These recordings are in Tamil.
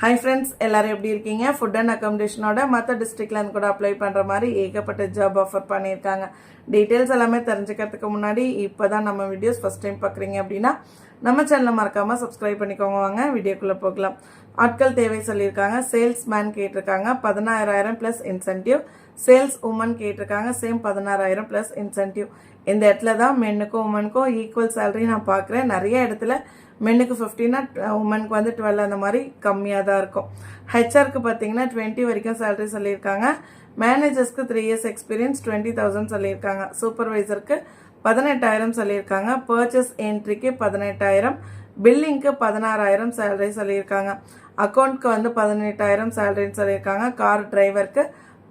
ஹை ஃப்ரெண்ட்ஸ் எல்லாரும் எப்படி இருக்கீங்க? ஃபுட் அண்ட் அக்காமடேஷனோட மற்ற டிஸ்ட்ரிக்ட்லேருந்து கூட அப்ளை பண்ணுற மாதிரி ஏகப்பட்ட ஜாப் ஆஃபர் பண்ணியிருக்காங்க. டீட்டெயில்ஸ் எல்லாமே தெரிஞ்சுக்கிறதுக்கு முன்னாடி இப்போ தான் நம்ம வீடியோஸ் ஃபஸ்ட் டைம் பார்க்குறீங்க அப்படின்னா நம்ம சேனலை மறக்காமல் சப்ஸ்கிரைப் பண்ணிக்கோங்க வாங்க. வீடியோக்குள்ளே போகலாம். ஆட்கள் தேவை சொல்லியிருக்காங்க. சேல்ஸ் மேன் கேட்டிருக்காங்க. பதினாறாயிரம் ப்ளஸ் இன்சென்டிவ் சேல்ஸ் உமன் கேட்டிருக்காங்க. சேம் பதினாறாயிரம் ப்ளஸ் இன்சென்டிவ் இந்த இடத்துல தான் மென்னுக்கும் உமனுக்கும் ஈக்குவல் சேலரி நான் பார்க்குறேன். நிறைய இடத்துல மென்னுக்கு ஃபிஃப்டினா உமனுக்கு வந்து டுவெல் அந்த மாதிரி கம்மியாக தான் இருக்கும். ஹெச்ஆருக்கு பார்த்தீங்கன்னா டுவெண்ட்டி வரைக்கும் சேலரி சொல்லியிருக்காங்க. மேனேஜர்ஸ்க்கு three years experience twenty thousand சொல்லியிருக்காங்க. சூப்பர்வைசருக்கு பதினெட்டாயிரம் சொல்லியிருக்காங்க. பர்ச்சேஸ் என்ட்ரிக்கு பதினெட்டாயிரம். பில்லிங்க்கு பதினாறாயிரம் சேலரி சொல்லியிருக்காங்க. அக்கௌண்ட்க்கு வந்து பதினெட்டாயிரம் சேலரின்னு சொல்லியிருக்காங்க. கார் டிரைவருக்கு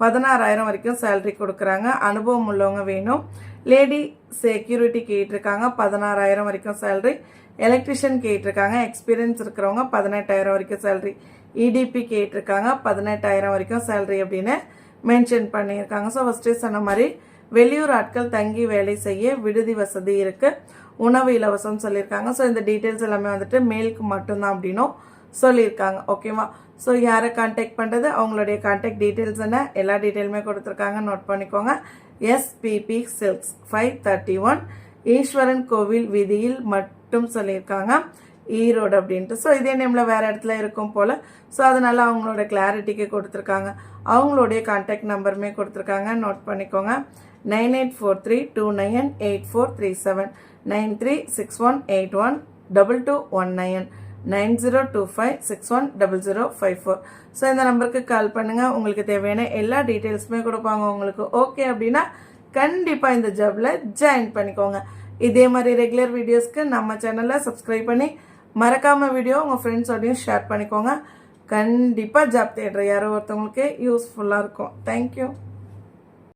பதினாறாயிரம் வரைக்கும் சேலரி கொடுக்குறாங்க. அனுபவம் உள்ளவங்க வேணும். லேடி செக்யூரிட்டி கேட்டிருக்காங்க. பதினாறாயிரம் வரைக்கும் சேலரி எலக்ட்ரிஷியன் கேட்டிருக்காங்க. எக்ஸ்பீரியன்ஸ் இருக்கிறவங்க பதினெட்டாயிரம் வரைக்கும் சேலரி இடிபி கேட்டிருக்காங்க. பதினெட்டாயிரம் வரைக்கும் சேலரி அப்படின்னு மென்ஷன் பண்ணியிருக்காங்க. ஸோ ஃபஸ்ட்டு சொன்ன மாதிரி வெளியூர் ஆட்கள் தங்கி வேலை செய்ய விடுதி வசதி இருக்கு. உணவு இலவசம் சொல்லியிருக்காங்க. ஸோ இந்த டீட்டெயில்ஸ் எல்லாமே வந்துட்டு மேலுக்கு மட்டும்தான் அப்படின்னும் சொல்லியிருக்காங்க. ஓகேவா ஸோ யாரை காண்டாக்ட் பண்ணுறது அவங்களுடைய காண்டாக்ட் டீட்டெயில்ஸ் என்ன? எல்லா டீட்டெயிலுமே கொடுத்துருக்காங்க. நோட் பண்ணிக்கோங்க. SPP silks five thirty one Eswaran Kovil விதியில் மட்டும் சொல்லியிருக்காங்க. ஈரோடு அப்படின்ட்டு. ஸோ இதே நேமில் வேறு இடத்துல இருக்கும் போல். ஸோ அதனால் அவங்களோட கிளாரிட்டிக்கு கொடுத்துருக்காங்க. அவங்களுடைய காண்டாக்ட் நம்பருமே கொடுத்துருக்காங்க. நோட் பண்ணிக்கோங்க. Nine eight four three two nine eight four three seven. Nine three six one eight one double two one nine. Nine zero two five six one double zero five four. So இந்த நம்பருக்கு கால் பண்ணுங்கள் உங்களுக்கு தேவையான எல்லா டீட்டெயில்ஸுமே கொடுப்பாங்க உங்களுக்கு. ஓகே அப்படின்னா கண்டிப்பாக இந்த ஜாபில் ஜாயின் பண்ணிக்கோங்க. இதே மாதிரி ரெகுலர் வீடியோஸ்க்கு நம்ம சேனலை சப்ஸ்கிரைப் பண்ணி மறக்காமல் வீடியோ உங்கள் ஃப்ரெண்ட்ஸோடையும் ஷேர் பண்ணிக்கோங்க. கண்டிப்பாக ஜாப் தேடுற யாரோ ஒருத்தவங்களுக்கு யூஸ்ஃபுல்லாக இருக்கும். தேங்க்யூ